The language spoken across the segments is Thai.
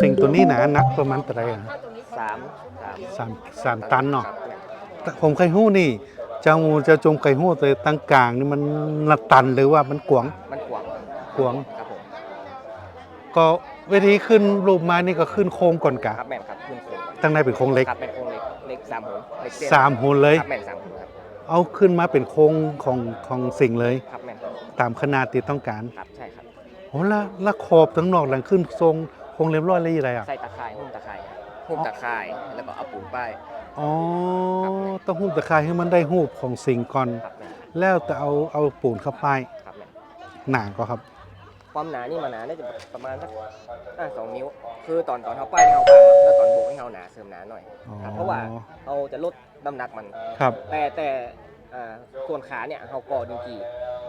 สิ่งตัวนี้นะนักประมาณเท่าไหร่อะสามสามสามสามตันเนาะครับแม่นแต่ผมเคยหู้นี่ เจ้างูเจะจงไก่หู้แต่ตั้งกลางนี่มันละตันหรือว่ามันกวางมันกวางกวางครับผมก็เวทีขึ้นรูปไม้นี่ก็ขึ้นโค้งก่อนกะครับแม่นครับขึ้นโค้งตั้งในเป็นโค้งเล็ก ครับแม่นโค้งเล็กเล็กสามโหนเล็กเส้นสามหุ่นเลย ครับแม่นสามโหนครับเอาขึ้นมาเป็นโค้งของของสิ่งเลย ครับแม่นครับตามขนาดที่ต้องการ ครับใช่ครับโอ้ละละขอบทั้งนอกหลังขึ้นทรง โค้งเรียบร้อยเลยอะไรอะ ใส่ตะข่ายหุ้มตะข่ายหุ้มตะข่ายแล้วก็เอาปูนป้ายอ๋อ ต้องหุ้มตะไคร้ให้มันได้หูปของสิ่งก่อน ครับแม่นแล้วแต่เอาเอาปูนเข้าไปครับแม่นหนาก็ครับ ความหนานี่มันหนาได้จะประมาณสักอ่าสองนิ้ว คือตอนตอนเขาป้ายให้เขาบางแล้วตอนโบกให้เขาหนาเสริมหนาหน่อยอ๋อครับเพราะว่าเราจะลดน้ำหนักมัน ครับ แต่แต่อ่าส่วนขาเนี่ยเขาก่อดินกี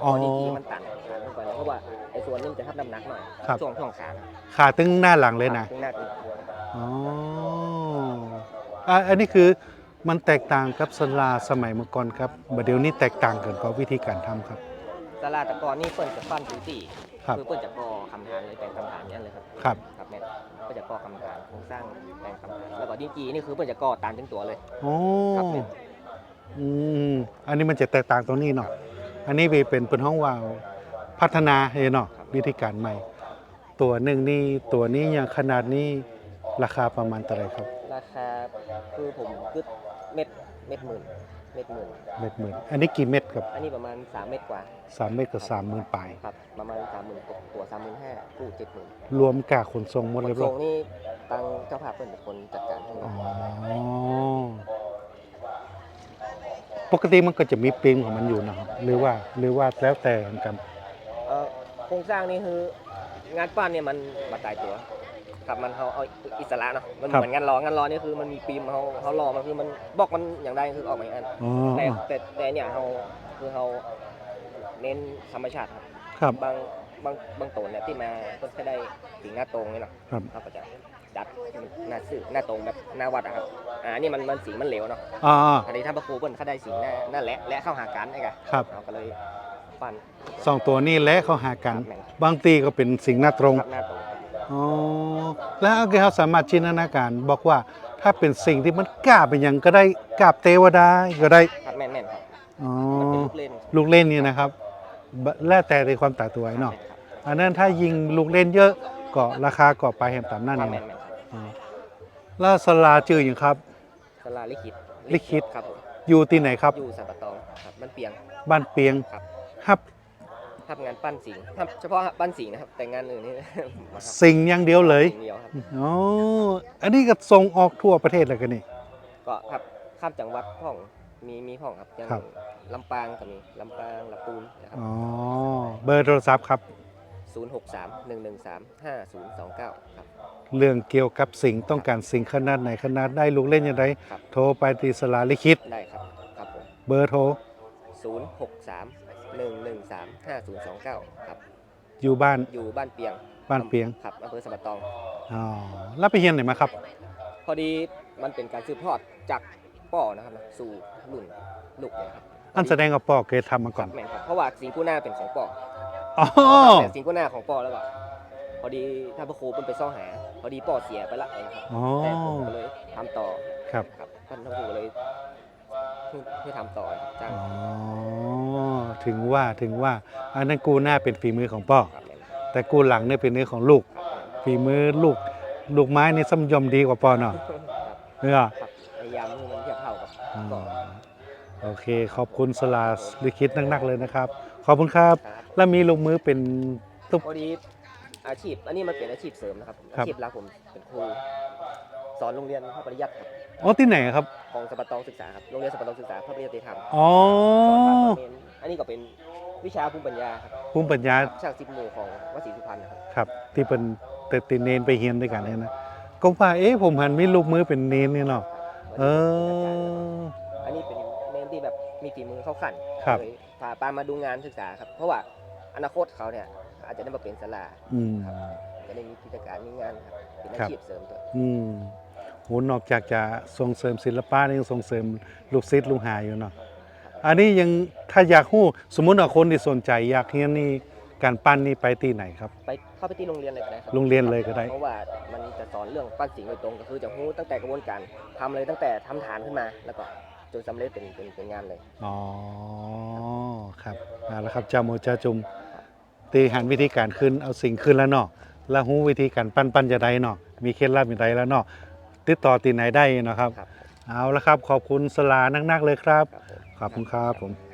อ๋อก่อดินกีมันตันขาลงไปเพราะว่าไอ้ส่วนนี้มันจะทับน้ำหนักหน่อยครับ ช่วงช่วงขานะขาตึงหน้าหลังเลยนะ ข้างหน้าตึงอ๋ออะอันนี้คือมันแตกต่างกับสลาสมัยเมื่อก่อนครับบัดเดี๋ยวนี้แตกต่างกันกับวิธีการทำครับ สลาตะกอนนี่เปิ้นจะปั้นถึงสี่ครับ คือเปิ้นจะก่อคำทานเลยแปลงคำทานเนี่ยเลยครับ ครับ ครับแม่นเปิ้นจะก่อคำทานโครงสร้างแปลงคำทานแล้วก็ดินกีนี่คือเปิ้นจะก่อตานถึงตัวเลย โอ้ ครับแม่นอืม อันนี้มันจะแตกต่างตรงนี้เนาะ อันนี้เป็นเป็นห้องว่าวพัฒนาเองเนาะวิธีการใหม่ ตัวหนึ่งนี่ตัวนี้อย่างขนาดนี้ราคาประมาณเท่าไหรครับ ราคาคือผมกึดเม็ดเม็ดหมื่นเม็ดหมื่นเม็ดหมื่นอันนี้กี่เม็ดครับ อันนี้ประมาณ 3 เม็ดกว่าสามเม็ดกับสามหมื่นปลายครับประมาณ3 0,000กว่าตัว3 5 0 0 0กู้เจ็ดหมื่นรวมกาขนส่งหมดขเรีนยบร้ส่องยนี่ตังเจ้าภาพเปิ้นเป็นคนจัดการให้อ๋อ ปกติมันก็จะมีปิงของมันอยู่นะครับ หรือว่าหรือว่าแล้วแต่กันเอ่อโครงสร้างนี่คืองานปั้นเนี่ยมันมาตายตัวครับมันเขาเอาอิสระเนาะมันเหมือนงานล้องานล้อนี่คือมันมีปีมเขาเขาล้อมันคือมันบอกมันอย่างใดคือออกมาอย่างนั้นอ๋อแต่แต่แต่เนี่ยเขาคือเขาเน้นธรรมชาติครับครับ บางบางบางตัวเนี่ยที่มาเพิ่นแค่ได้สีหน้าตรงนี่เนาะครับ เขาก็จะ ดัดให้มันหน้าซื่อหน้าตรงแบบหน้าวัดอะครับอ่าอันนี่มันมันสีมันเหลวเนาะอ่า อันนี้ถ้าพระครูเพิ่นเขาได้สีหน้าหน้าแหละและเข้าหากันไอ้กะครับ เราก็เลยปั้นสองตัวนี้และเขาหากันครับแม่นบางตีก็เป็นสิ่งหน้าตรง ครับหน้าตรงครับอ๋อ แล้วเขาสามารถจินตนาการบอกว่าถ้าเป็นสิ่งที่มันกล้าเป็นอย่างก็ได้กราบเทวดาก็ได้ ครับแม่นแม่นครับอ๋อ มันเป็นลูกเล่นลูกเล่นนี่นะครับบแล้วแต่ในความตายตัวไอ้เนาะ อันนั้นถ้ายิงลูกเล่นเยอะก็ราคาก็ไปแหมตามนั่นครับเอแม่งนแม่นครับอ๋อ แล้วสลาจืออย่างครับ สลาลิขิตลิขิต ครับผมอยู่ที่ไหนครับ อยู่สัมปะตองครับมันเปียง บ้านเปียงครับ ครับ ทำงานปั้นสิงห์ทำเฉพาะปั้นสิงห์นะครับ แต่งานอื่นนี่ มาครับสิ่งอย่างเดียวเลยสิ่งเดียวครับ อ๋ออันนี้ก็ส่งออกทั่วประเทศเลยกันนี่ ก็ครับข้ามจังหวัดพ่องมีมีพ่องครับอย่างครับ ลำปางก็มีลำปางลำปูนนะครับอ๋อ เบอร์โทรศัพท์ครับศูนย์หกสามหนึ่งหนึ่งสามห้าศูนย์สองเก้าครับ เรื่องเกี่ยวกับสิ่งต้องการสิ่งขนาดไหนขนาดได้ลูกเล่นอย่างไรครับ โทรไปที่สลาลิขิตได้ครับ ครับผมเบอร์โทรศูนย์หกสามหนึ่งหนึ่งสามห้าศูนย์สองเก้าครับ อยู่บ้าน อยู่บ้านเปียงบ้านเปียง ครับอำเภอสมบัตตอง อ๋อแล้วไปเฮียนไหนมาครับ พอดีมันเป็นการสืบทอดจากป่อนะครับนะสู่รุ่นลูกเนี่ยครับอันแสดงกับปอเคยทำมาก่อนแม่นครับเพราะว่าสิงคูหน้าเป็นของป่ออ๋อ แต่สิงคูหน้าของป่อแล้วก็ พอดีถ้าพระครูเป็นไปซ่อหา พอดีป่อเสียไปละเองครับอ๋อ แต่ผมก็เลยทำต่อครับ ครับท่านพระครูเลยให้ให้ทำต่อครับจ้างอ๋อ ถึงว่าถึงว่าอันนั้นกูหน้าเป็นฝีมือของพ่อ ครับแม่นแต่กูหลังเนี่ยเป็นเนื้อของลูกครับฝีมือลูก ลูกไม้นี่ซ้ำยอมดีกว่าปอเนาะครับเออครับพยายามให้มันเทียบเท่ากับอ๋อก่อนโอเค ขอบคุณสลาลิขิตนักๆเลยนะครับ ขอบคุณครับ ครับ แล้วมีลงมือเป็นตุ๊บ พอดี อาชีพ อันนี้มันเป็นอาชีพเสริมนะครับครับอาชีพหลักผมเป็นครูสอนโรงเรียนพระปริยัติครับอ๋อที่ไหนครับของสปะตองศึกษาครับโรงเรียนสปะตองศึกษาพระปริยัติธรรมอ๋อสอนภาษาเขมรอันนี้ก็เป็นวิชาภูมิปัญญาครับภูมิปัญญาช่างสิบหมู่ของวัดศรีสุพรรณนะครับครับ ที่เป็นเตติเนนไปเฮียนด้วยกันเนี่ยนะก็ว่าเอ๊ะผมหันมีลูกมือเป็นเนนนี่เนาะเอออันนี้เป็นเน้นที่แบบมีฝีมือเข้าขันครับเลยพาปามาดูงานศึกษาครับ เพราะว่าอนาคตเขาเนี่ย อาจจะได้มาเป็นสลาอืมจะได้มีกิจการมีงานครับเป็นอาครับชีพเสริมตัวอืมโหนอกจากจะส่งเสริมศิลปะนี่ยังส่งเสริมลูกศิษย์ลูกหาอยู่เนาะ อันนี้ยังถ้าอยากหู้สมมุติว่าคนที่สนใจอยากเรียนนี่การปั้นนี่ไปที่ไหนครับ ไปเข้าไปที่โรงเรียนเลยก็ได้ครับโรงเรียนเลยก็ได้ เพราะว่ามันจะสอนเรื่องปั้นสิงโดยตรงก็คือจะรู้ตั้งแต่กระบวนการทำเลยตั้งแต่ทำฐานขึ้นมา แล้วก็จนสำเร็จเป็นเป็นเป็นงานเลย อ๋อ ครับเอาละครับเจ้าโมเจ้าจุม ตีหันวิธีการขึ้นเอาสิ่งขึ้นแล้วเนาะแล้วหู้วิธีการปั้นปั้นจะได้เนาะมีเคล็ดลับอย่างไรแล้วเนาะติดต่อตีไหนได้เนาะครับครับเอาละครับขอบคุณสลานักๆเลยครับครับผมขอบคุณครับผม